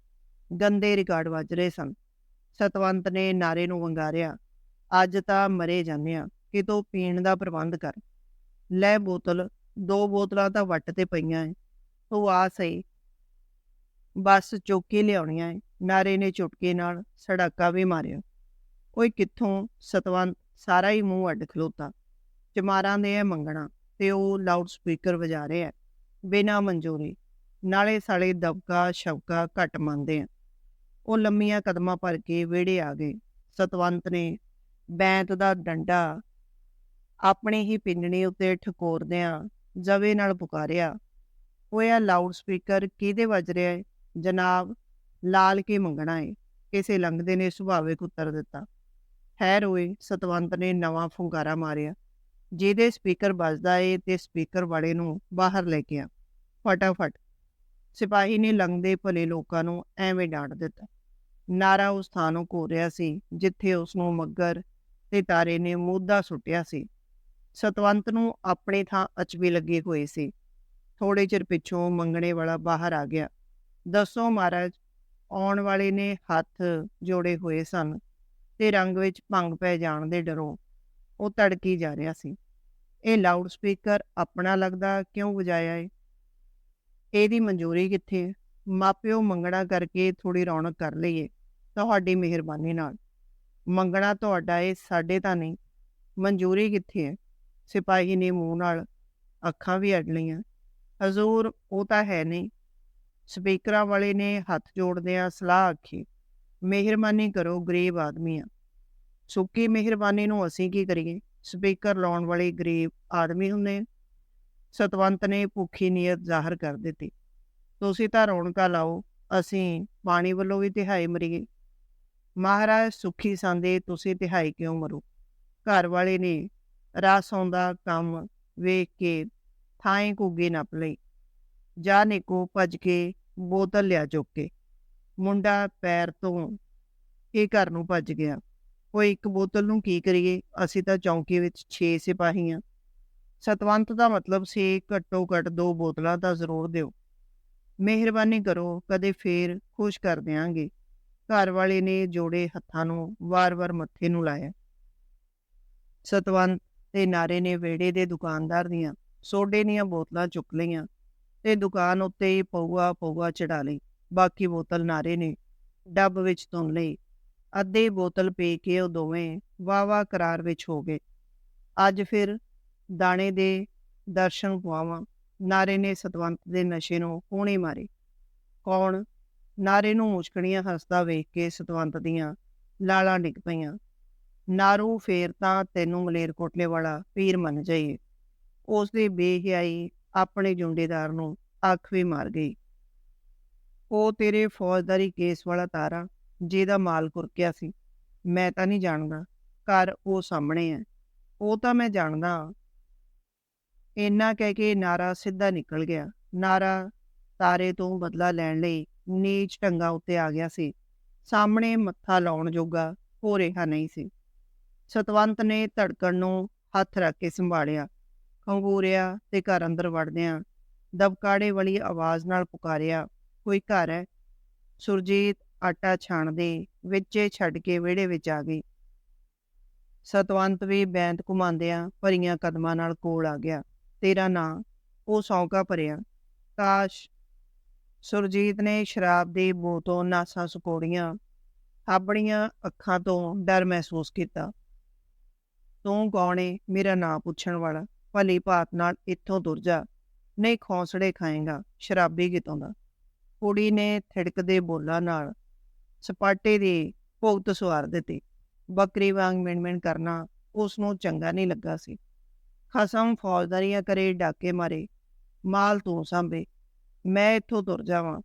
ਗੰਦੇ ਰਿਕਾਰਡ ਵੱਜ ਰਹੇ ਸਨ। ਸਤਵੰਤ ਨੇ ਨਾਰੇ ਨੂੰ ਵੰਗਾਰਿਆ, ਅੱਜ ਤਾਂ ਮਰੇ ਜਾਂਦੇ ਆ ਕਿ ਤੂੰ ਪੀਣ ਦਾ ਪ੍ਰਬੰਧ ਕਰ। ਲੈ ਬੋਤਲ, ਦੋ ਬੋਤਲਾਂ ਤਾਂ ਵੱਟ ਤੇ ਪਈਆਂ ਐ ਤੂੰ ਆ ਸਹੀ। ਬਸ ਚੁੱਕ ਲਿਆਉਣੀਆਂ ਐ ਨਾਰੇ ਨੇ ਚੁਟਕੇ ਨਾਲ ਸੜਾਕਾ ਵੀ ਮਾਰਿਆ। ਓਏ ਕਿੱਥੋਂ ਸਤਵੰਤ? ਸਾਰਾ ਹੀ ਮੂੰਹ ਅੱਡ ਖਲੋਤਾ। ਚਮਾਰਾਂ ਦੇ ਐ ਮੰਗਣਾ ਤੇ ਉਹ ਲਾਊਡ ਸਪੀਕਰ ਵਜਾ ਰਿਹਾ ਬਿਨਾ ਮਨਜ਼ੂਰੀ। ਨਾਲੇ ਸਾਲੇ ਦਬਕਾ, ਸ਼ਬਕਾ ਘੱਟ ਮੰਨਦੇ ਆ। ਉਹ ਲੰਮੀਆਂ ਕਦਮਾਂ ਭਰ ਕੇ ਵਿਹੜੇ ਆ ਗਏ। ਸਤਵੰਤ ਨੇ ਬੈਂਤ ਦਾ ਡੰਡਾ ਆਪਣੇ ਹੀ ਪਿੰਜਣੇ ਉੱਤੇ ਠਕੋਰਦਿਆਂ ਜਵੇ ਨਾਲ ਪੁਕਾਰਿਆ, ਓਏ ਆ ਲਾਊਡ ਸਪੀਕਰ ਕਿਹਦੇ ਵੱਜ ਰਿਹਾ ਹੈ ਜਨਾਬ, ਲਾਲ ਕੀ ਮੰਗਣਾ ਹੈ ਕਿਸੇ ਲੰਘਦੇ ਨੇ ਸੁਭਾਵਿਕ ਉੱਤਰ ਦਿੱਤਾ। ਖੈਰ ਹੋਏ ਸਤਵੰਤ ਨੇ ਨਵਾਂ ਫੁੰਕਾਰਾ ਮਾਰਿਆ, ਜਿਹਦੇ ਸਪੀਕਰ ਵੱਜਦਾ ਏ ਤੇ ਸਪੀਕਰ ਵਾਲੇ ਨੂੰ ਬਾਹਰ ਲੈ ਗਿਆ ਫਟਾਫਟ ਸਿਪਾਹੀ ਨੇ ਲੰਘਦੇ ਭਲੇ ਲੋਕਾਂ ਨੂੰ ਐਵੇਂ ਡਾਂਟ ਦਿੱਤਾ। ਨਾਰਾ ਉਸ ਥਾਂ ਨੂੰ ਘੂਰਿਆ ਸੀ, ਜਿੱਥੇ ਉਸ ਨੂੰ ਮੱਗਰ ਤੇ ਤਾਰੇ ਨੇ ਮੋਦਾ ਸੁੱਟਿਆ ਸੀ। ਸਤਵੰਤ ਨੂੰ ਆਪਣੇ ਥਾਂ ਅਚਬੀ ਲੱਗੇ ਹੋਏ ਸੀ। ਥੋੜੇ ਚਿਰ ਪਿੱਛੋਂ ਮੰਗਣੇ ਵਾਲਾ ਬਾਹਰ ਆ ਗਿਆ। ਦੱਸੋ ਮਹਾਰਾਜ, ਆਉਣ ਵਾਲੇ ਨੇ ਹੱਥ ਜੋੜੇ ਹੋਏ ਸਨ। ਤੇ ਰੰਗ ਵਿੱਚ ਭੰਗ ਪੈ ਜਾਣ ਦੇ ਡਰੋਂ ਉਹ ਤੜਕੀ ਜਾ ਰਿਹਾ ਸੀ। ਇਹ ਲਾਊਡ ਸਪੀਕਰ ਆਪਣਾ ਲੱਗਦਾ ਕਿਉਂ ਵਜਾਇਆ ਏ? ਇਹਦੀ ਮਨਜ਼ੂਰੀ ਕਿੱਥੇ ਹੈ ਮਾਪਿਓ ਮੰਗਣਾ ਕਰਕੇ ਥੋੜੀ ਰੌਣਕ ਕਰ ਲਈਏ, ਤੁਹਾਡੀ ਮਿਹਰਬਾਨੀ ਨਾਲ। ਮੰਗਣਾ ਤੁਹਾਡਾ ਏ, ਸਾਡੇ ਤਾਂ ਨਹੀਂ। ਮਨਜ਼ੂਰੀ ਕਿੱਥੇ ਹੈ ਸਿਪਾਹੀ ਨੇ ਮੂੰਹ ਨਾਲ ਅੱਖਾਂ ਵੀ ਅੱਡ ਲਈਆਂ। ਹਜ਼ੂਰ, ਉਹ ਤਾਂ ਹੈ ਨਹੀਂ। ਸਪੀਕਰਾਂ ਵਾਲੇ ਨੇ ਹੱਥ ਜੋੜਦਿਆਂ ਸਲਾਹ ਆਖੀ। ਮਿਹਰਬਾਨੀ ਕਰੋ, ਗਰੀਬ ਆਦਮੀ ਆ। ਸੁੱਕੀ ਮਿਹਰਬਾਨੀ ਨੂੰ ਅਸੀਂ ਕੀ ਕਰੀਏ? ਸਪੀਕਰ ਲਾਉਣ ਵਾਲੇ ਗਰੀਬ ਆਦਮੀ ਹੁੰਦੇ ਸਤਵੰਤ ਨੇ ਭੁੱਖੀ ਨੀਅਤ ਜ਼ਾਹਰ ਕਰ ਦਿੱਤੀ। ਤੁਸੀਂ ਤਾਂ ਰੌਣਕਾਂ ਲਾਓ, ਅਸੀਂ ਪਾਣੀ ਵੱਲੋਂ ਵੀ ਤਿਹਾਈ ਮਰੀਏ। ਮਹਾਰਾਜ, ਸੁਖੀ ਸੰਦੇ, ਤੁਸੀਂ ਤਿਹਾਈ ਕਿਉਂ ਮਰੋ? ਘਰ ਵਾਲੇ ਨੇ ਰਾਸ ਆਉਂਦਾ ਕੰਮ ਵੇਖ ਕੇ ਥਾਂ ਕੁੱਗੇ ਨੱਪ ਲਈ। ਜਾ ਨਿਕੋ ਭੱਜ ਕੇ ਬੋਤਲ ਲਿਆ ਚੁੱਕ ਕੇ। ਮੁੰਡਾ ਪੈਰ ਤੋਂ ਇਹ ਘਰ ਨੂੰ ਭੱਜ ਗਿਆ। ਉਹ ਇੱਕ ਬੋਤਲ ਨੂੰ ਕੀ ਕਰੀਏ? ਅਸੀਂ ਤਾਂ ਚੌਂਕੀ ਵਿੱਚ 6 ਸਿਪਾਹੀ ਆ। ਸਤਵੰਤ ਦਾ ਮਤਲਬ ਸੀ, ਘੱਟੋ ਘੱਟ ਦੋ ਬੋਤਲਾਂ ਤਾਂ ਜ਼ਰੂਰ ਦਿਓ। ਮਿਹਰਬਾਨੀ ਕਰੋ, ਕਦੇ ਫੇਰ ਖੁਸ਼ ਕਰ ਦਿਆਂਗੇ। ਘਰ ਵਾਲੇ ਨੇ ਜੋੜੇ ਹੱਥਾਂ ਨੂੰ ਵਾਰ-ਵਾਰ ਮੱਥੇ ਨੂੰ ਲਾਇਆ। ਸਤਵੰਤ ਤੇ ਨਾਰੇ ਨੇ ਵੇੜੇ ਦੇ ਦੁਕਾਨਦਾਰ ਦੀਆਂ ਸੋਡੇ ਦੀਆਂ ਬੋਤਲਾਂ ਚੁੱਕ ਲਈਆਂ ਤੇ ਦੁਕਾਨ ਉੱਤੇ ਪਊਆ ਪਊਆ ਚੜਾ ਲਈ। ਬਾਕੀ ਬੋਤਲ ਨਾਰੇ ਨੇ। ਡੱਬ ਵਿੱਚ ਧੁੰਨ ਲਈ। ਅੱਧੇ ਬੋਤਲ ਪੀ ਕੇ ਉਹ ਦੋਵੇਂ ਵਾਵਾ ਕਰਾਰ ਵਿੱਚ ਹੋ ਗਏ। ਅੱਜ ਫਿਰ ਦਾਣੇ ਦੇ ਦਰਸ਼ਨ ਪਵਾਵਾਂ ਨਾਰੇ ਨੇ ਸਤਵੰਤ ਦੇ ਨਸ਼ੇ ਨੂੰ ਕੋਣੇ ਮਾਰੇ। ਕੌਣ? ਨਾਰੇ ਨੂੰ ਮੁਸ਼ਕਣੀਆਂ ਹੱਸਦਾ ਵੇਖ ਕੇ ਸਤਵੰਤ ਦੀਆਂ ਲਾਲਾਂ ਡਿੱਗ ਪਈਆਂ। ਨਾਰੂ ਫੇਰ ਤਾਂ ਤੈਨੂੰ ਮਲੇਰਕੋਟਲੇ ਵਾਲਾ ਪੀਰ ਮੰਨ ਜਾਈਏ। ਉਸ ਦੀ ਬੇਹਿਆਈ ਆਪਣੇ ਜੁੰਡੇਦਾਰ ਨੂੰ ਅੱਖ ਵੀ ਮਾਰ ਗਈ। ਉਹ ਤੇਰੇ ਫੌਜਦਾਰੀ ਕੇਸ ਵਾਲਾ ਤਾਰਾ, ਜਿਹਦਾ ਮਾਲ ਕੁਰਕਿਆ ਸੀ? ਮੈਂ ਤਾਂ ਨਹੀਂ ਜਾਣਦਾ, ਘਰ ਉਹ ਸਾਹਮਣੇ ਹੈ ਉਹ ਤਾਂ ਮੈਂ ਜਾਣਦਾ। ਇੰਨਾ ਕਹਿ ਕੇ ਨਾਰਾ ਸਿੱਧਾ ਨਿਕਲ ਗਿਆ। ਨਾਰਾ ਤਾਰੇ ਤੋਂ ਬਦਲਾ ਲੈਣ ਲਈ ਨੀਚ ਢੰਗਾ ਉੱਤੇ ਆ ਗਿਆ ਸੀ। ਸਾਹਮਣੇ ਮੱਥਾ ਲਾਉਣ ਜੋਗਾ ਹੋ ਰਿਹਾ ਨਹੀਂ ਸੀ। ਸਤਵੰਤ ਨੇ ਧੜਕਣ ਨੂੰ ਹੱਥ ਰੱਖ ਕੇ ਸੰਭਾਲਿਆ। ਖੰਗੂਰਿਆ ਤੇ ਘਰ ਅੰਦਰ ਵੜਦਿਆਂ ਦਬਕਾੜੇ ਵਾਲੀ ਆਵਾਜ਼ ਨਾਲ ਪੁਕਾਰਿਆ ਕੋਈ ਘਰ ਹੈ। ਸੁਰਜੀਤ ਆਟਾ ਛਾਣਦੇ, ਵਿੱਚੇ ਛੱਡ ਕੇ ਵਿਹੜੇ ਵਿੱਚ ਆ ਗਈ। ਸਤਵੰਤ ਵੀ ਬੈਂਤ ਘੁਮਾਉਂਦਿਆਂ ਭਰੀਆਂ ਕਦਮਾਂ ਨਾਲ ਕੋਲ ਆ ਗਿਆ। ਤੇਰਾ ਨਾਂ, ਉਹ ਸੌਂਕਾ ਭਰਿਆ। ਕਾਸ਼ ਸੁਰਜੀਤ ਨੇ ਸ਼ਰਾਬ ਦੀ ਬੋਤੋਂ ਨਾਸਾਂ ਸੁਕੋੜੀਆਂ, ਆਪਣੀਆਂ ਅੱਖਾਂ ਤੋਂ ਡਰ ਮਹਿਸੂਸ ਕੀਤਾ। ਤੂੰ ਕੌਣ ਮੇਰਾ ਨਾਂ ਪੁੱਛਣ ਵਾਲਾ। ਭਲੀ ਭਾਤ ਨਾਲ ਇੱਥੋਂ ਤੁਰ ਜਾ। ਨਹੀਂ ਖੌਸੜੇ ਖਾਏਗਾ। ਸ਼ਰਾਬੀ ਕਿਤੋਂ ਦਾ? ਕੁੜੀ ਨੇ ਥਿੜਕਦੇ ਬੋਲਾਂ ਨਾਲ ਸਪਾਟੇ ਦੀ ਭੁਗਤ ਸਵਾਰ ਦਿੱਤੀ। ਬੱਕਰੀ ਵਾਂਗ ਮਿਣਮਿਣ ਕਰਨਾ ਉਸ ਨੂੰ ਚੰਗਾ ਨਹੀਂ ਲੱਗਾ ਸੀ। ਖਸਮ ਫੌਜਦਾਰੀਆਂ ਕਰੇ ਡਾਕੇ ਮਾਰੇ, ਮਾਲ ਤੂੰ ਸੰਭੇ, ਮੈਂ ਇੱਥੋਂ ਤੁਰ ਜਾਵਾਂ।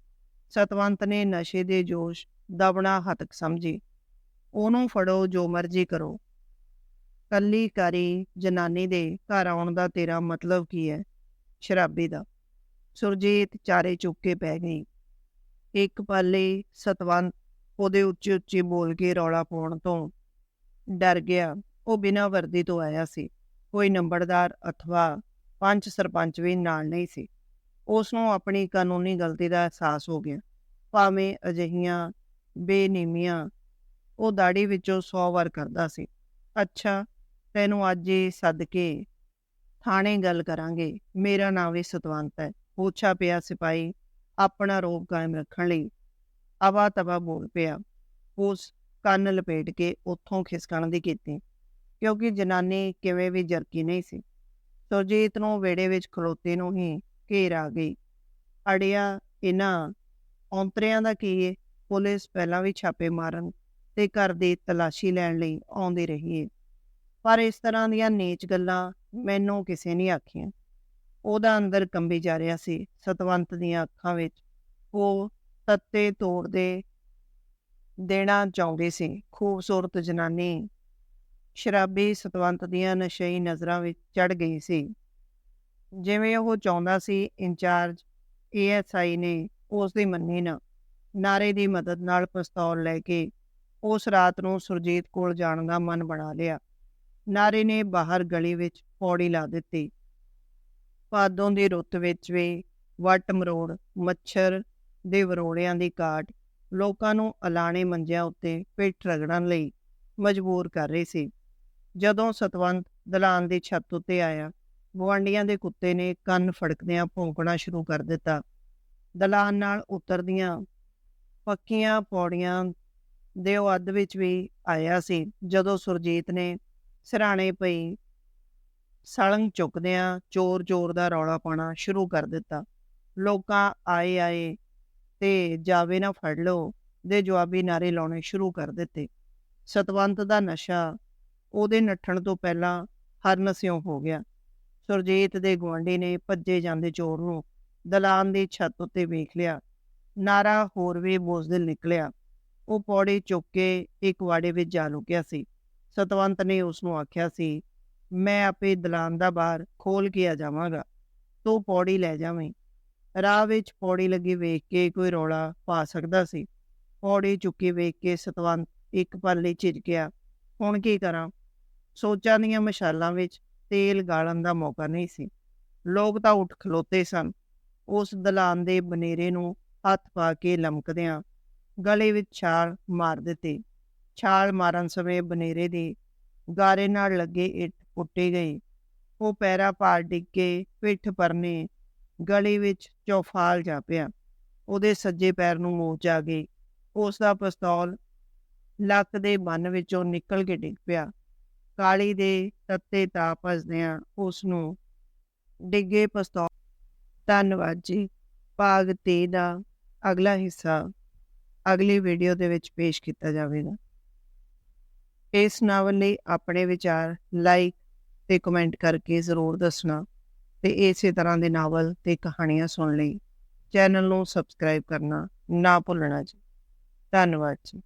ਸਤਵੰਤ ਨੇ ਨਸ਼ੇ ਦੇ ਜੋਸ਼ ਦਬਣਾ ਹਤਕ ਸਮਝੀ। ਉਹਨੂੰ ਫੜੋ ਜੋ ਮਰਜ਼ੀ ਕਰੋ। ਕੱਲੀ ਕਰੀ ਜਨਾਨੀ ਦੇ ਘਰ ਆਉਣ ਦਾ ਤੇਰਾ ਮਤਲਬ ਕੀ ਹੈ? ਸ਼ਰਾਬੀ ਦਾ। ਸੁਰਜੀਤ ਚਾਰੇ ਚੁੱਕ ਕੇ ਪੈ ਗਈ। ਇੱਕ ਪਾਲੇ ਸਤਵੰਤ ਉਹਦੇ ਉੱਚੀ ਉੱਚੀ ਬੋਲ ਕੇ ਰੌਲਾ ਪਾਉਣ ਤੋਂ ਡਰ ਗਿਆ। ਉਹ ਬਿਨਾਂ ਵਰਦੀ ਤੋਂ ਆਇਆ ਸੀ। ਕੋਈ ਨੰਬਰਦਾਰ ਅਥਵਾ ਪੰਚ ਸਰਪੰਚ ਵੀ ਨਾਲ ਨਹੀਂ ਸੀ। ਉਸ ਨੂੰ ਆਪਣੀ ਕਾਨੂੰਨੀ ਗਲਤੀ ਦਾ ਅਹਿਸਾਸ ਹੋ ਗਿਆ। ਭਾਵੇਂ ਅਜਿਹੀਆਂ ਬੇਨੀਮੀਆਂ ਉਹ ਦਾੜੀ ਵਿੱਚੋਂ 100 ਵਾਰ ਕਰਦਾ ਸੀ। ਅੱਛਾ, ਤੈਨੂੰ ਅੱਜ ਹੀ ਸੱਦ ਕੇ ਥਾਣੇ ਗੱਲ ਕਰਾਂਗੇ। ਮੇਰਾ ਨਾਮ ਵੀ ਸਤਵੰਤ ਹੈ। ਪੁੱਛਾ ਪਿਆ ਸਿਪਾਹੀ ਆਪਣਾ ਰੋਪ ਕਾਇਮ ਰੱਖਣ ਲਈ ਅਵਾ ਤਵਾ ਬੋਲ ਪਿਆ। ਉਸ ਕੰਨ ਲਪੇਟ ਕੇ ਉੱਥੋਂ ਖਿਸਕਣ ਦੀ ਕੀਤੀ, ਕਿਉਂਕਿ ਜਨਾਨੀ ਕਿਵੇਂ ਵੀ ਜਰਕੀ ਨਹੀਂ ਸੀ। ਸੁਰਜੀਤ ਨੂੰ ਵੇੜੇ ਵਿੱਚ ਖਲੋਤੇ ਨੂੰ ਹੀ ਘੇਰ ਆ ਗਈ। ਅੜਿਆ ਇਹਨਾਂ ਔਂਤਰਿਆਂ ਦਾ ਕੀ ਏ? ਪੁਲਿਸ ਪਹਿਲਾਂ ਵੀ ਛਾਪੇ ਮਾਰਨ ਤੇ ਘਰ ਦੀ ਤਲਾਸ਼ੀ ਲੈਣ ਲਈ ਆਉਂਦੀ ਰਹੀ ਏ। ਪਰ ਇਸ ਤਰ੍ਹਾਂ ਦੀਆਂ ਨੀਚ ਗੱਲਾਂ ਮੈਨੂੰ ਕਿਸੇ ਨਹੀਂ ਆਖੀਆਂ। ਉਹਦਾ ਅੰਦਰ ਕੰਬੀ ਜਾ ਰਿਹਾ ਸੀ, ਸਤਵੰਤ ਦੀਆਂ ਅੱਖਾਂ ਵਿੱਚ। ਉਹ ਤੱਤੇ ਤੋੜਦੇ ਦੇਣਾ ਚਾਹੁੰਦੇ ਸੀ। ਖੂਬਸੂਰਤ ਜਨਾਨੀ ਸ਼ਰਾਬੀ ਸਤਵੰਤ ਦੀਆਂ ਨਸ਼ਈ ਨਜ਼ਰਾਂ ਵਿੱਚ ਚੜ ਗਈ ਸੀ। ਜਿਵੇਂ ਉਹ ਚਾਹੁੰਦਾ ਸੀ, ਇੰਚਾਰਜ ਏਐਸਆਈ ਨੇ ਉਸ ਦੀ ਮੰਨੀ ਨਾ, ਨਾਰੇ ਦੀ ਮਦਦ ਨਾਲ ਪਿਸਤੌਲ ਲੈ ਕੇ ਉਸ ਰਾਤ ਨੂੰ ਸੁਰਜੀਤ ਕੋਲ ਜਾਣ ਦਾ ਮਨ ਬਣਾ ਲਿਆ। ਨਾਰੇ ਨੇ ਬਾਹਰ ਗਲੀ ਵਿੱਚ ਪੌੜੀ ਲਾ ਦਿੱਤੀ। ਪਾਦੋਂ ਦੀ ਰੁੱਤ ਵਿੱਚ ਵੀ ਵੱਟ ਮਰੋੜ, ਮੱਛਰ ਦੇ ਵਰੋੜਿਆਂ ਦੀ ਕਾਟ ਲੋਕਾਂ ਨੂੰ ਅਲਾਣੇ ਮੰਜਿਆਂ ਉੱਤੇ ਪਿੱਠ ਰਗੜਨ ਲਈ ਮਜਬੂਰ ਕਰ ਰਹੀ ਸੀ। ਜਦੋਂ ਸਤਵੰਤ ਦਲਾਨ ਦੀ ਛੱਤ ਉੱਤੇ ਆਇਆ ਗਵਾਂਡੀਆਂ ਦੇ ਕੁੱਤੇ ਨੇ ਕੰਨ ਫੜਕਦਿਆਂ ਭੌਂਕਣਾ ਸ਼ੁਰੂ ਕਰ ਦਿੱਤਾ। ਦਲਾਨ ਨਾਲ ਉਤਰਦੀਆਂ ਪੱਕੀਆਂ ਪੌੜੀਆਂ ਦੇ ਉਹ ਅੱਧ ਵਿੱਚ ਵੀ ਆਇਆ ਸੀ, ਜਦੋਂ ਸੁਰਜੀਤ ਨੇ ਸਿਰਾਣੇ ਪਈ ਸਲੰਗ ਚੁੱਕਦਿਆਂ ਚੋਰ-ਚੋਰ ਦਾ ਰੌਲਾ ਪਾਣਾ ਸ਼ੁਰੂ ਕਰ ਦਿੱਤਾ। ਲੋਕਾਂ, ਆਏ ਆਏ, ਤੇ ਜਾਵੇ ਨਾ ਫੜ ਲਓ ਦੇ ਜਵਾਬੀ ਨਾਰੇ ਲਾਉਣੇ ਸ਼ੁਰੂ ਕਰ ਦਿੱਤੇ। ਸਤਵੰਤ ਦਾ ਨਸ਼ਾ ਉਹਦੇ ਨੱਠਣ ਤੋਂ ਪਹਿਲਾਂ ਹਰਨ ਹਰਨਸਿਉ ਹੋ ਗਿਆ। ਸੁਰਜੀਤ ਦੇ ਗੁਆਂਢੀ ਨੇ ਭੱਜੇ ਜਾਂਦੇ ਚੋਰ ਨੂੰ ਦਲਾਨ ਦੀ ਛੱਤ ਉੱਤੇ ਵੇਖ ਲਿਆ। ਨਾਰਾ ਹੋਰ ਵੀ ਬੋਝਦਿਲ ਨਿਕਲਿਆ। ਉਹ ਪੌੜੀ ਚੁੱਕ ਕੇ ਇੱਕ ਵਾੜੇ ਵਿੱਚ ਜਾ ਲੁਕਿਆ ਸੀ। ਸਤਵੰਤ ਨੇ ਉਸ ਨੂੰ ਆਖਿਆ ਸੀ ਮੈਂ ਆਪੇ ਦਲਾਨ ਦਾ ਬਾਹਰ ਖੋਲ ਕੇ ਆ ਜਾਵਾਂਗਾ, ਤੂੰ ਪੌੜੀ ਲੈ ਜਾਵੇਂ ਰਾਹ ਵਿੱਚ ਪੌੜੀ ਲੱਗੀ ਵੇਖ ਕੇ ਕੋਈ ਰੌਲਾ ਪਾ ਸਕਦਾ ਸੀ। ਪੌੜੀ ਚੁੱਕੀ ਵੇਖ ਕੇ ਸਤਵੰਤ ਇੱਕ ਪਲ ਲਈ ਝਿਜਕਿਆ, ਹੁਣ ਕੀ ਕਰਾਂ? ਸੋਚਾਂ ਦੀਆਂ ਮਸ਼ਾਲਾਂ ਵਿੱਚ ਤੇਲ ਗਾਲਣ ਦਾ ਮੌਕਾ ਨਹੀਂ ਸੀ। ਲੋਕ ਤਾਂ ਉੱਠ ਖਲੋਤੇ ਸਨ। ਉਸ ਦਲਾਨ ਦੇ ਬਨੇਰੇ ਨੂੰ ਹੱਥ ਪਾ ਕੇ ਲਮਕਦਿਆਂ ਗਲੇ ਵਿੱਚ ਛਾਲ ਮਾਰ ਦਿੱਤੀ। ਛਾਲ ਮਾਰਨ ਸਮੇਂ ਬਨੇਰੇ ਦੇ ਗਾਰੇ ਨਾਲ ਲੱਗੇ ਇੱਟ ਪੁੱਟੀ ਗਏ ਉਹ ਪੈਰਾ ਪਾਰ ਡਿੱਗ ਕੇ ਪਿੱਠ ਪਰਨੇ ਗਲੀ ਵਿੱਚ ਚੌਫਾਲ ਜਾ ਪਿਆ ਉਹਦੇ ਸੱਜੇ ਪੈਰ ਨੂੰ ਮੋਚ ਆ ਗਈ। ਉਸ ਦਾ ਪਿਸਤੌਲ ਲੱਕ ਦੇ ਮਨ ਵਿੱਚੋਂ ਨਿਕਲ ਕੇ ਡਿੱਗ ਪਿਆ। ਕਾਲੀ ਦੇ ਤੱਤੇ ਤਾਂ ਭਜਦਿਆਂ ਉਸ ਨੂੰ ਡਿੱਗੇ ਪਿਸਤੌਲ ਧੰਨਵਾਦ ਜੀ ਭਾਗ 3 ਦਾ ਅਗਲਾ ਹਿੱਸਾ ਅਗਲੀ ਵੀਡੀਓ ਦੇ ਵਿੱਚ ਪੇਸ਼ ਕੀਤਾ ਜਾਵੇਗਾ। ਇਸ ਨਾਵਲ ਲਈ ਆਪਣੇ ਵਿਚਾਰ ਲਾਈਕ ਤੇ ਕਮੈਂਟ ਕਰਕੇ ਜ਼ਰੂਰ ਦੱਸਣਾ ਤੇ ਇਸੇ ਤਰ੍ਹਾਂ ਦੇ ਨਾਵਲ ਤੇ ਕਹਾਣੀਆਂ ਸੁਣਨ ਲਈ ਚੈਨਲ ਨੂੰ ਸਬਸਕ੍ਰਾਈਬ ਕਰਨਾ ਨਾ ਭੁੱਲਣਾ ਜੀ। ਧੰਨਵਾਦ ਜੀ।